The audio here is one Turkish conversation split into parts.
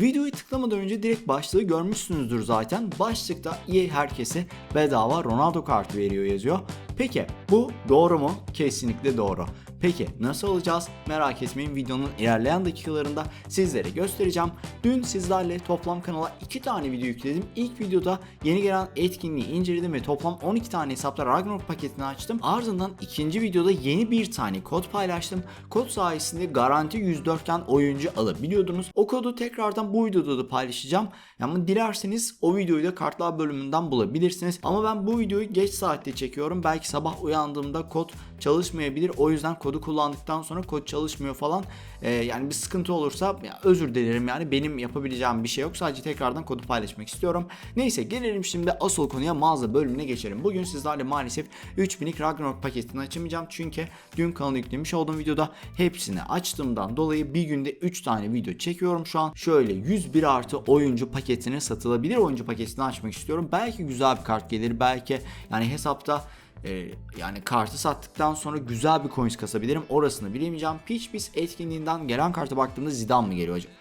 Videoyu tıklamadan önce direkt başlığı görmüşsünüzdür zaten. Başlıkta EA herkese bedava Ronaldo kartı veriyor yazıyor. Peki bu doğru mu? Kesinlikle doğru. Peki nasıl alacağız? Merak etmeyin videonun ilerleyen dakikalarında sizlere göstereceğim. Dün sizlerle toplam kanala 2 tane video yükledim. İlk videoda yeni gelen etkinliği inceledim ve toplam 12 tane hesapla Ragnarok paketini açtım. Ardından ikinci videoda yeni bir tane kod paylaştım. Kod sayesinde garanti 104 iken oyuncu alabiliyordunuz. O kodu tekrardan bu videoda da paylaşacağım. Ama dilerseniz o videoyu da kartlar bölümünden bulabilirsiniz. Ama ben bu videoyu geç saatte çekiyorum. Belki sabah uyandığımda kod çalışmayabilir. O yüzden kodu kullandıktan sonra kod çalışmıyor falan. Ee, yani bir sıkıntı olursa ya özür dilerim yani benim yapabileceğim bir şey yok. Sadece tekrardan kodu paylaşmak istiyorum. Neyse gelelim şimdi asıl konuya mağaza bölümüne geçelim. Bugün sizlerle maalesef 3000'lik Ragnarok paketini açamayacağım. Çünkü dün kanalı yüklemiş olduğum videoda hepsini açtığımdan dolayı bir günde 3 tane video çekiyorum şu an. Şöyle 101 artı oyuncu paketini satılabilir oyuncu paketini açmak istiyorum. Belki güzel bir kart gelir. Belki yani hesapta e, yani kartı sattıktan sonra güzel bir coins kasabilirim. Orasını bilemeyeceğim. Peach Biz etkinliğinden gelen karta baktığımda Zidane mı geliyor acaba?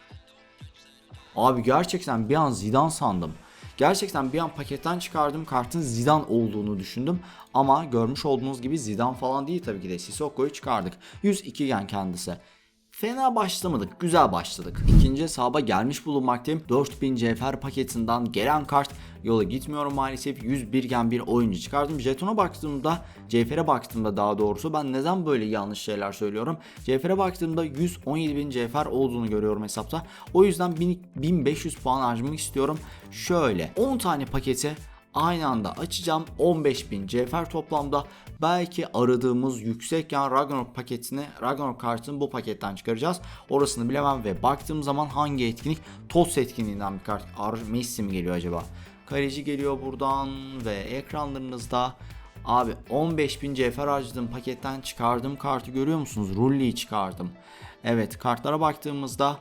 Abi gerçekten bir an Zidane sandım. Gerçekten bir an paketten çıkardım kartın Zidane olduğunu düşündüm. Ama görmüş olduğunuz gibi Zidane falan değil tabii ki de Sissoko'yu çıkardık. 102 gen kendisi. Fena başlamadık, güzel başladık. İkinci hesaba gelmiş bulunmaktayım. 4000 cevher paketinden gelen kart yola gitmiyorum maalesef. 101 gen bir oyuncu çıkardım. Jetona baktığımda, cevhere baktığımda daha doğrusu ben neden böyle yanlış şeyler söylüyorum. Cevhere baktığımda 117 bin cevher olduğunu görüyorum hesapta. O yüzden 1000 1500 puan harcamak istiyorum. Şöyle 10 tane paketi aynı anda açacağım 15.000 cevher toplamda. Belki aradığımız yüksek yan Ragnarok paketini Ragnarok kartını bu paketten çıkaracağız. Orasını bilemem ve baktığım zaman hangi etkinlik? TOTS etkinliğinden bir kart. Ar Messi mi geliyor acaba? Kaleci geliyor buradan ve ekranlarınızda Abi 15.000 cevher harcadım paketten çıkardım kartı görüyor musunuz? Rulli'yi çıkardım. Evet kartlara baktığımızda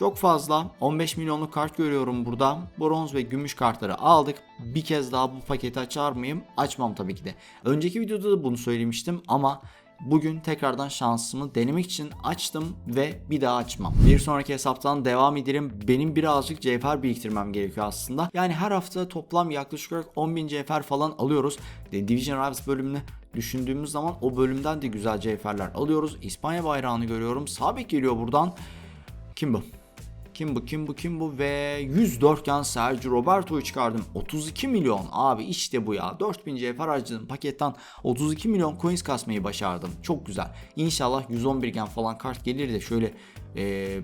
çok fazla 15 milyonluk kart görüyorum burada. Bronz ve gümüş kartları aldık. Bir kez daha bu paketi açar mıyım? Açmam tabii ki de. Önceki videoda da bunu söylemiştim ama Bugün tekrardan şansımı denemek için açtım ve bir daha açmam. Bir sonraki hesaptan devam edelim. Benim birazcık cevher biriktirmem gerekiyor aslında. Yani her hafta toplam yaklaşık olarak 10.000 cevher falan alıyoruz. Division Rivals bölümünü düşündüğümüz zaman o bölümden de güzel cevherler alıyoruz. İspanya bayrağını görüyorum. Sabit geliyor buradan. Kim bu? Kim bu kim bu kim bu ve 104 gen Sergio Roberto'yu çıkardım. 32 milyon abi işte bu ya. 4000 cevher harcadım paketten 32 milyon coins kasmayı başardım. Çok güzel. İnşallah 111 gen falan kart gelir de şöyle ee,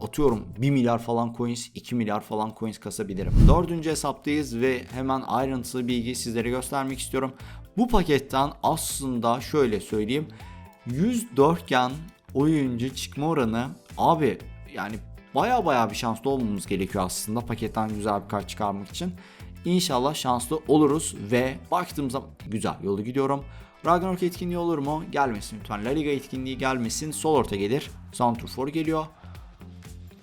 atıyorum 1 milyar falan coins 2 milyar falan coins kasabilirim. Dördüncü hesaptayız ve hemen ayrıntılı bilgi sizlere göstermek istiyorum. Bu paketten aslında şöyle söyleyeyim 104 gen oyuncu çıkma oranı abi yani baya baya bir şanslı olmamız gerekiyor aslında paketten güzel bir kart çıkarmak için. İnşallah şanslı oluruz ve baktığım zaman güzel yolu gidiyorum. Ragnarok etkinliği olur mu? Gelmesin lütfen. La Liga etkinliği gelmesin. Sol orta gelir. Santrfor geliyor.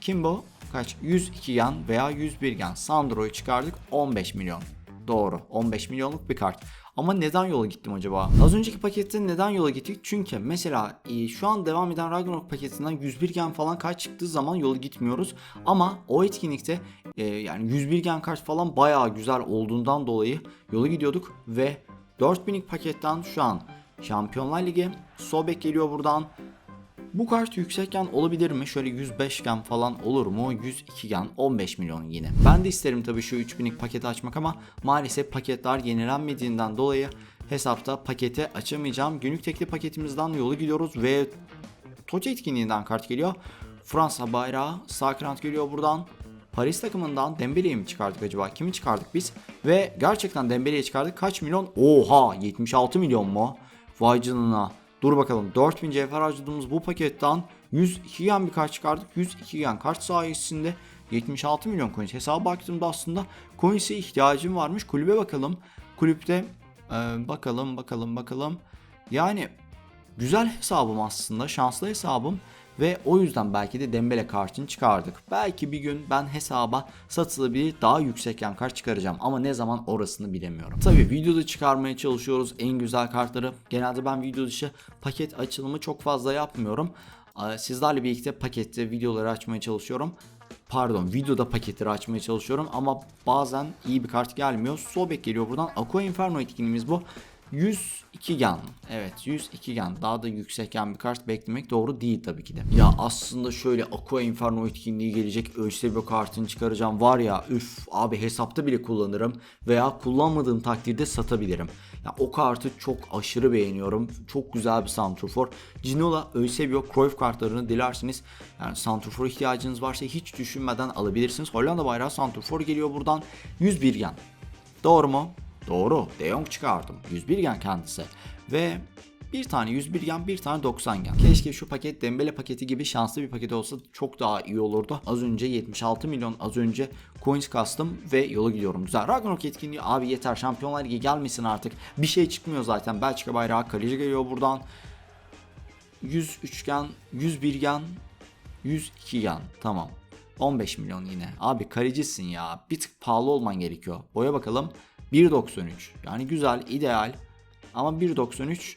Kim bu? Kaç? 102 gen veya 101 gen. Sandro'yu çıkardık. 15 milyon. Doğru. 15 milyonluk bir kart. Ama neden yola gittim acaba? Az önceki pakette neden yola gittik? Çünkü mesela e, şu an devam eden Ragnarok paketinden 101 gen falan kart çıktığı zaman yola gitmiyoruz. Ama o etkinlikte e, yani 101 gen kart falan bayağı güzel olduğundan dolayı yola gidiyorduk ve 4000'lik paketten şu an Şampiyonlar Ligi, Sobek geliyor buradan. Bu kart yüksekken olabilir mi? Şöyle 105 gen falan olur mu? 102 gen 15 milyon yine. Ben de isterim tabii şu 3000'lik paketi açmak ama maalesef paketler yenilenmediğinden dolayı hesapta paketi açamayacağım. Günlük tekli paketimizden yolu gidiyoruz ve Toç etkinliğinden kart geliyor. Fransa bayrağı, Sakrant geliyor buradan. Paris takımından Dembele'yi mi çıkardık acaba? Kimi çıkardık biz? Ve gerçekten Dembele'yi çıkardık. Kaç milyon? Oha 76 milyon mu? Vay canına. Dur bakalım 4000 cevher harcadığımız bu paketten 102 gen bir kart çıkardık. 102 gen kart sayesinde 76 milyon coins. Hesaba baktığımda aslında coins'e ihtiyacım varmış. Kulübe bakalım. Kulüpte e, bakalım bakalım bakalım. Yani güzel hesabım aslında. Şanslı hesabım. Ve o yüzden belki de Dembele kartını çıkardık. Belki bir gün ben hesaba satılabilir daha yüksek yan kart çıkaracağım. Ama ne zaman orasını bilemiyorum. Tabi videoda çıkarmaya çalışıyoruz en güzel kartları. Genelde ben video dışı paket açılımı çok fazla yapmıyorum. Ee, Sizlerle birlikte pakette videoları açmaya çalışıyorum. pardon videoda paketleri açmaya çalışıyorum ama bazen iyi bir kart gelmiyor. Sobek geliyor buradan. Aqua Inferno etkinliğimiz bu. 102 gen. Evet 102 gen. Daha da yüksek gen bir kart beklemek doğru değil tabii ki de. Ya aslında şöyle Aqua Inferno etkinliği gelecek. Ölse bir kartını çıkaracağım. Var ya üf abi hesapta bile kullanırım. Veya kullanmadığım takdirde satabilirim. Ya o kartı çok aşırı beğeniyorum. Çok güzel bir Santrofor. Ginola, Eusebio, Cruyff kartlarını dilerseniz yani Santrofor ihtiyacınız varsa hiç düşünmeden alabilirsiniz. Hollanda bayrağı Santrofor geliyor buradan. 101 gen. Doğru mu? Doğru. De Jong çıkardım. 101 gen kendisi. Ve bir tane 101 gen, bir tane 90 gen. Keşke şu paket Dembele paketi gibi şanslı bir paket olsa çok daha iyi olurdu. Az önce 76 milyon az önce coins kastım ve yola gidiyorum. Güzel. Ragnarok etkinliği abi yeter. Şampiyonlar Ligi gelmesin artık. Bir şey çıkmıyor zaten. Belçika bayrağı kaleci geliyor buradan. 100 üçgen, 101 gen, 102 gen. Tamam. 15 milyon yine. Abi kalecisin ya. Bir tık pahalı olman gerekiyor. Boya bakalım. 1.93. Yani güzel, ideal. Ama 1.93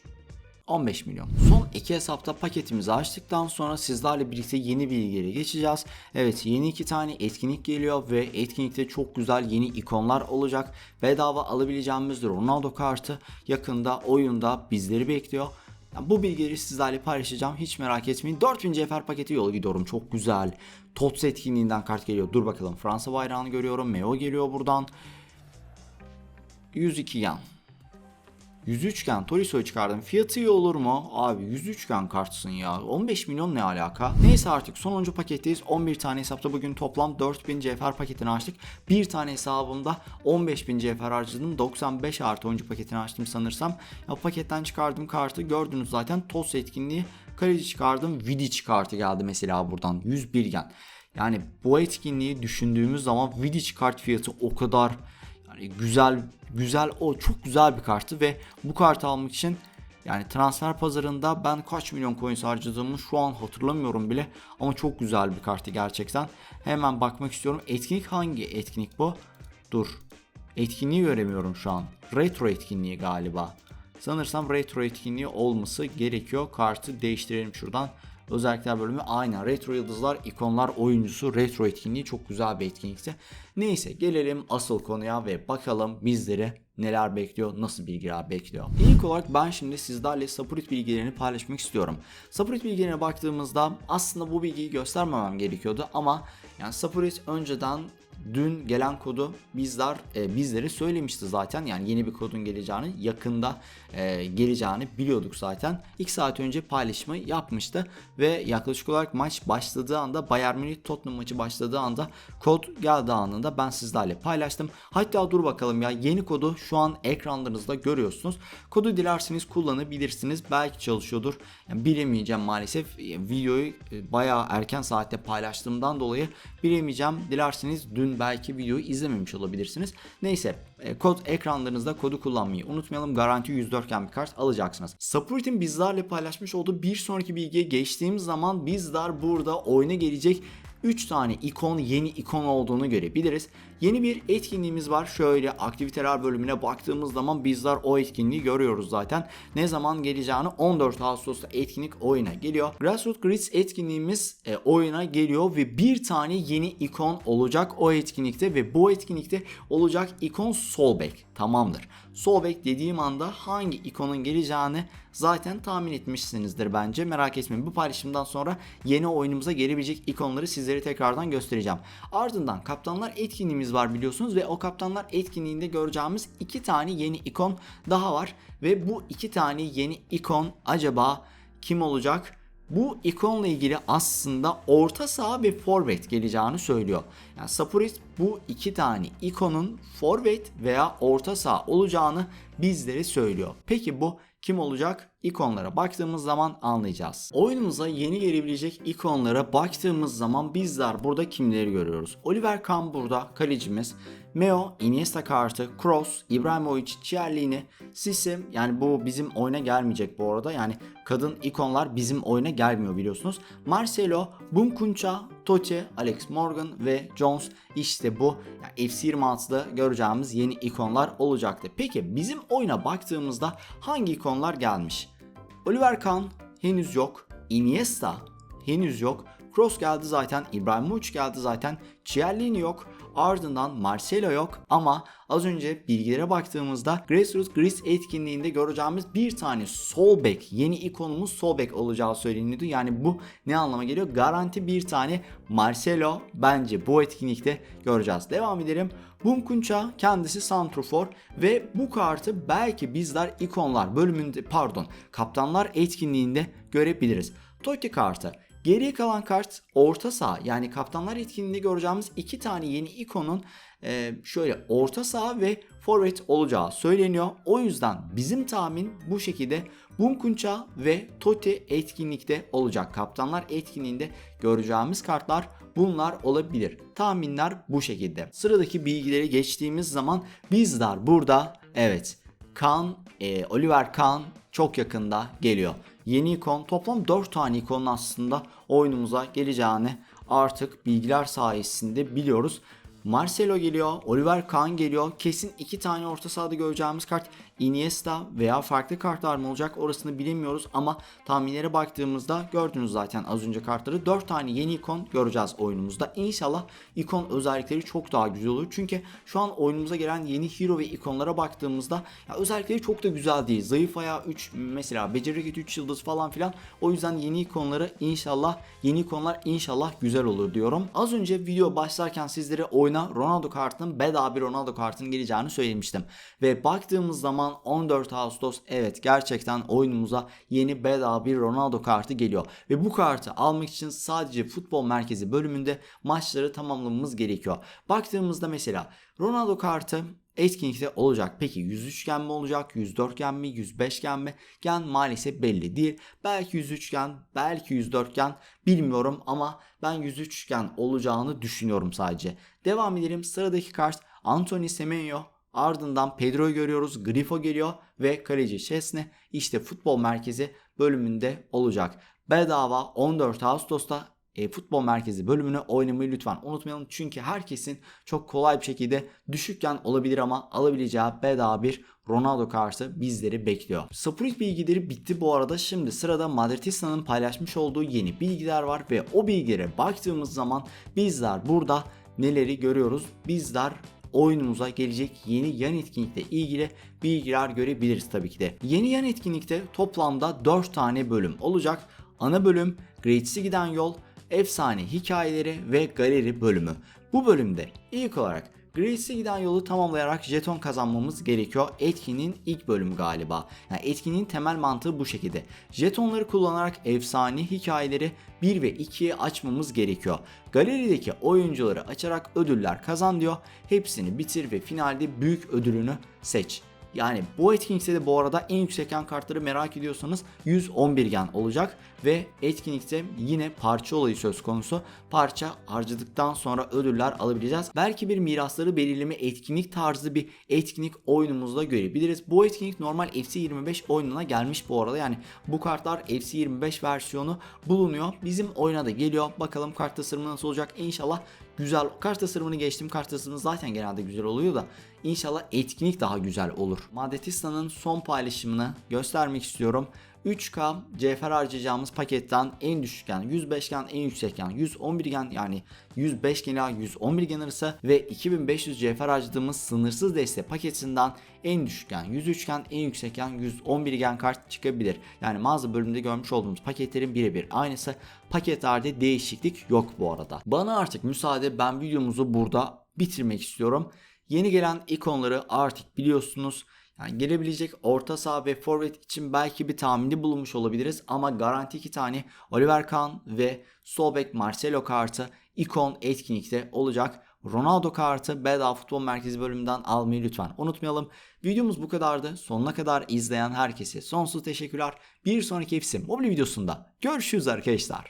15 milyon. Son iki hesapta paketimizi açtıktan sonra sizlerle birlikte yeni bilgilere geçeceğiz. Evet yeni iki tane etkinlik geliyor ve etkinlikte çok güzel yeni ikonlar olacak. Bedava alabileceğimiz Ronaldo kartı yakında oyunda bizleri bekliyor. Yani bu bilgileri sizlerle paylaşacağım. Hiç merak etmeyin. 4000 CFR paketi yola gidiyorum. Çok güzel. TOTS etkinliğinden kart geliyor. Dur bakalım. Fransa bayrağını görüyorum. Meo geliyor buradan. 102 yan. 103 gen Toriso'yu çıkardım. Fiyatı iyi olur mu? Abi 103 gen kartsın ya. 15 milyon ne alaka? Neyse artık sonuncu paketteyiz. 11 tane hesapta bugün toplam 4000 CFR paketini açtık. Bir tane hesabımda 15000 CFR harcadım. 95 artı oyuncu paketini açtım sanırsam. Ya paketten çıkardığım kartı gördünüz zaten. TOS etkinliği kaleci çıkardım. Vidic kartı geldi mesela buradan. 101 gen. Yani bu etkinliği düşündüğümüz zaman Vidic kart fiyatı o kadar yani güzel güzel o çok güzel bir kartı ve bu kartı almak için yani transfer pazarında ben kaç milyon coin harcadığımı şu an hatırlamıyorum bile ama çok güzel bir kartı gerçekten. Hemen bakmak istiyorum. Etkinlik hangi etkinlik bu? Dur. Etkinliği göremiyorum şu an. Retro etkinliği galiba. Sanırsam retro etkinliği olması gerekiyor. Kartı değiştirelim şuradan. Özellikler bölümü aynen retro yıldızlar ikonlar oyuncusu retro etkinliği çok güzel bir etkinlikti. Neyse gelelim asıl konuya ve bakalım bizleri neler bekliyor, nasıl bilgiler bekliyor. İlk olarak ben şimdi sizlerle Sapurit bilgilerini paylaşmak istiyorum. Sapurit bilgilerine baktığımızda aslında bu bilgiyi göstermemem gerekiyordu ama yani Sapurit önceden dün gelen kodu bizler e, bizlere söylemişti zaten. Yani yeni bir kodun geleceğini, yakında e, geleceğini biliyorduk zaten. 2 saat önce paylaşımı yapmıştı ve yaklaşık olarak maç başladığı anda Bayern Münih Tottenham maçı başladığı anda kod geldiği anında ben sizlerle paylaştım. Hatta dur bakalım ya yeni kodu şu an ekranlarınızda görüyorsunuz. Kodu dilerseniz kullanabilirsiniz. Belki çalışıyordur. Yani bilemeyeceğim maalesef. E, videoyu e, bayağı erken saatte paylaştığımdan dolayı bilemeyeceğim. Dilerseniz dün belki videoyu izlememiş olabilirsiniz. Neyse e, kod ekranlarınızda kodu kullanmayı unutmayalım. Garanti 104 gen bir kart alacaksınız. Sapurit'in bizlerle paylaşmış olduğu bir sonraki bilgiye geçtiğimiz zaman bizler burada oyuna gelecek 3 tane ikon yeni ikon olduğunu görebiliriz. Yeni bir etkinliğimiz var. Şöyle aktiviteler bölümüne baktığımız zaman bizler o etkinliği görüyoruz zaten. Ne zaman geleceğini 14 Ağustos'ta etkinlik oyuna geliyor. Grassroots Grids etkinliğimiz e, oyuna geliyor ve bir tane yeni ikon olacak o etkinlikte ve bu etkinlikte olacak ikon Solback. Tamamdır. Solback dediğim anda hangi ikonun geleceğini zaten tahmin etmişsinizdir bence. Merak etmeyin. Bu paylaşımdan sonra yeni oyunumuza gelebilecek ikonları sizlere tekrardan göstereceğim. Ardından kaptanlar etkinliğimiz var biliyorsunuz ve o kaptanlar etkinliğinde göreceğimiz iki tane yeni ikon daha var ve bu iki tane yeni ikon acaba kim olacak? Bu ikonla ilgili aslında orta saha ve forvet geleceğini söylüyor. Yani Sapuris bu iki tane ikonun forvet veya orta saha olacağını bizlere söylüyor. Peki bu kim olacak? İkonlara baktığımız zaman anlayacağız. Oyunumuza yeni gelebilecek ikonlara baktığımız zaman bizler burada kimleri görüyoruz? Oliver Kahn burada kalecimiz. Meo, Iniesta kartı, Kroos, İbrahimovic, Cialini, Sisim yani bu bizim oyuna gelmeyecek bu arada. Yani kadın ikonlar bizim oyuna gelmiyor biliyorsunuz. Marcelo, Bunkunça, Totti, Alex Morgan ve Jones işte bu yani FC26'da göreceğimiz yeni ikonlar olacaktı. Peki bizim oyuna baktığımızda hangi ikonlar gelmiş? Oliver Kahn henüz yok. Iniesta henüz yok. Kroos geldi zaten. İbrahimovic geldi zaten. Cielini yok. Ardından Marcelo yok ama az önce bilgilere baktığımızda Grassroots Greece etkinliğinde göreceğimiz bir tane sol bek, yeni ikonumuz sol bek olacağı söyleniyordu. Yani bu ne anlama geliyor? Garanti bir tane Marcelo bence bu etkinlikte göreceğiz. Devam edelim. Bunkunça kendisi santrofor ve bu kartı belki bizler ikonlar bölümünde pardon kaptanlar etkinliğinde görebiliriz. Totti kartı Geriye kalan kart orta saha yani kaptanlar etkinliğinde göreceğimiz iki tane yeni ikonun e, şöyle orta saha ve forvet olacağı söyleniyor. O yüzden bizim tahmin bu şekilde Bunkunça ve Totti etkinlikte olacak. Kaptanlar etkinliğinde göreceğimiz kartlar bunlar olabilir. Tahminler bu şekilde. Sıradaki bilgileri geçtiğimiz zaman bizler burada evet Kan, e, Oliver Kahn çok yakında geliyor. Yeni ikon toplam 4 tane ikonun aslında oyunumuza geleceğini artık bilgiler sayesinde biliyoruz. Marcelo geliyor, Oliver Kahn geliyor. Kesin iki tane orta sahada göreceğimiz kart Iniesta veya farklı kartlar mı olacak orasını bilemiyoruz ama tahminlere baktığımızda gördünüz zaten az önce kartları 4 tane yeni ikon göreceğiz oyunumuzda. İnşallah ikon özellikleri çok daha güzel olur. Çünkü şu an oyunumuza gelen yeni hero ve ikonlara baktığımızda ya özellikleri çok da güzel değil. Zayıf ayağı 3 mesela beceri hareket 3 yıldız falan filan. O yüzden yeni ikonları inşallah yeni ikonlar inşallah güzel olur diyorum. Az önce video başlarken sizlere oyuna Ronaldo kartının bedava bir Ronaldo kartının geleceğini söylemiştim. Ve baktığımız zaman 14 Ağustos evet gerçekten oyunumuza yeni bedava bir Ronaldo kartı geliyor. Ve bu kartı almak için sadece futbol merkezi bölümünde maçları tamamlamamız gerekiyor. Baktığımızda mesela Ronaldo kartı etkinlikte olacak. Peki 103 gen mi olacak? 104 gen mi? 105 gen mi? Gen maalesef belli değil. Belki 103 gen, belki 104 gen bilmiyorum ama ben 103 gen olacağını düşünüyorum sadece. Devam edelim. Sıradaki kart Anthony Semenyo. Ardından Pedro'yu görüyoruz. Grifo geliyor ve kaleci Chesney işte futbol merkezi bölümünde olacak. Bedava 14 Ağustos'ta e, futbol merkezi bölümünü oynamayı lütfen unutmayalım. Çünkü herkesin çok kolay bir şekilde düşükken olabilir ama alabileceği bedava bir Ronaldo kartı bizleri bekliyor. Sprit bilgileri bitti bu arada. Şimdi sırada Madridista'nın paylaşmış olduğu yeni bilgiler var ve o bilgilere baktığımız zaman bizler burada neleri görüyoruz? Bizler oyunumuza gelecek yeni yan etkinlikle ilgili bilgiler görebiliriz tabii ki de. Yeni yan etkinlikte toplamda 4 tane bölüm olacak. Ana bölüm, Greats'i giden yol, efsane hikayeleri ve galeri bölümü. Bu bölümde ilk olarak Grace'e giden yolu tamamlayarak jeton kazanmamız gerekiyor. Etkinliğin ilk bölümü galiba. Yani etkinliğin temel mantığı bu şekilde. Jetonları kullanarak efsane hikayeleri 1 ve 2'ye açmamız gerekiyor. Galerideki oyuncuları açarak ödüller kazan diyor. Hepsini bitir ve finalde büyük ödülünü seç. Yani bu etkinlikte de bu arada en yüksek gen kartları merak ediyorsanız 111 gen olacak ve etkinlikte yine parça olayı söz konusu. Parça harcadıktan sonra ödüller alabileceğiz. Belki bir mirasları belirleme etkinlik tarzı bir etkinlik oyunumuzda görebiliriz. Bu etkinlik normal FC25 oyununa gelmiş bu arada. Yani bu kartlar FC25 versiyonu bulunuyor. Bizim oyuna da geliyor. Bakalım kart tasarımı nasıl olacak. İnşallah güzel. Kart tasarımını geçtim. Kart tasarımı zaten genelde güzel oluyor da İnşallah etkinlik daha güzel olur. Madetista'nın son paylaşımını göstermek istiyorum. 3K cevher harcayacağımız paketten en düşükken 105 gen en yüksekken 111 gen yani 105 gen ila 111 gen arası ve 2500 cevher harcadığımız sınırsız deste paketinden en düşükken 103 gen en yüksekken 111 gen kart çıkabilir. Yani mağaza bölümünde görmüş olduğumuz paketlerin birebir aynısı. Paketlerde değişiklik yok bu arada. Bana artık müsaade ben videomuzu burada bitirmek istiyorum. Yeni gelen ikonları artık biliyorsunuz. Yani gelebilecek orta saha ve forvet için belki bir tahmini bulunmuş olabiliriz ama garanti iki tane Oliver Kahn ve Solbek Marcelo kartı ikon etkinlikte olacak. Ronaldo kartı bedava futbol merkezi bölümünden almayı lütfen unutmayalım. Videomuz bu kadardı. Sonuna kadar izleyen herkese sonsuz teşekkürler. Bir sonraki FC mobil videosunda görüşürüz arkadaşlar.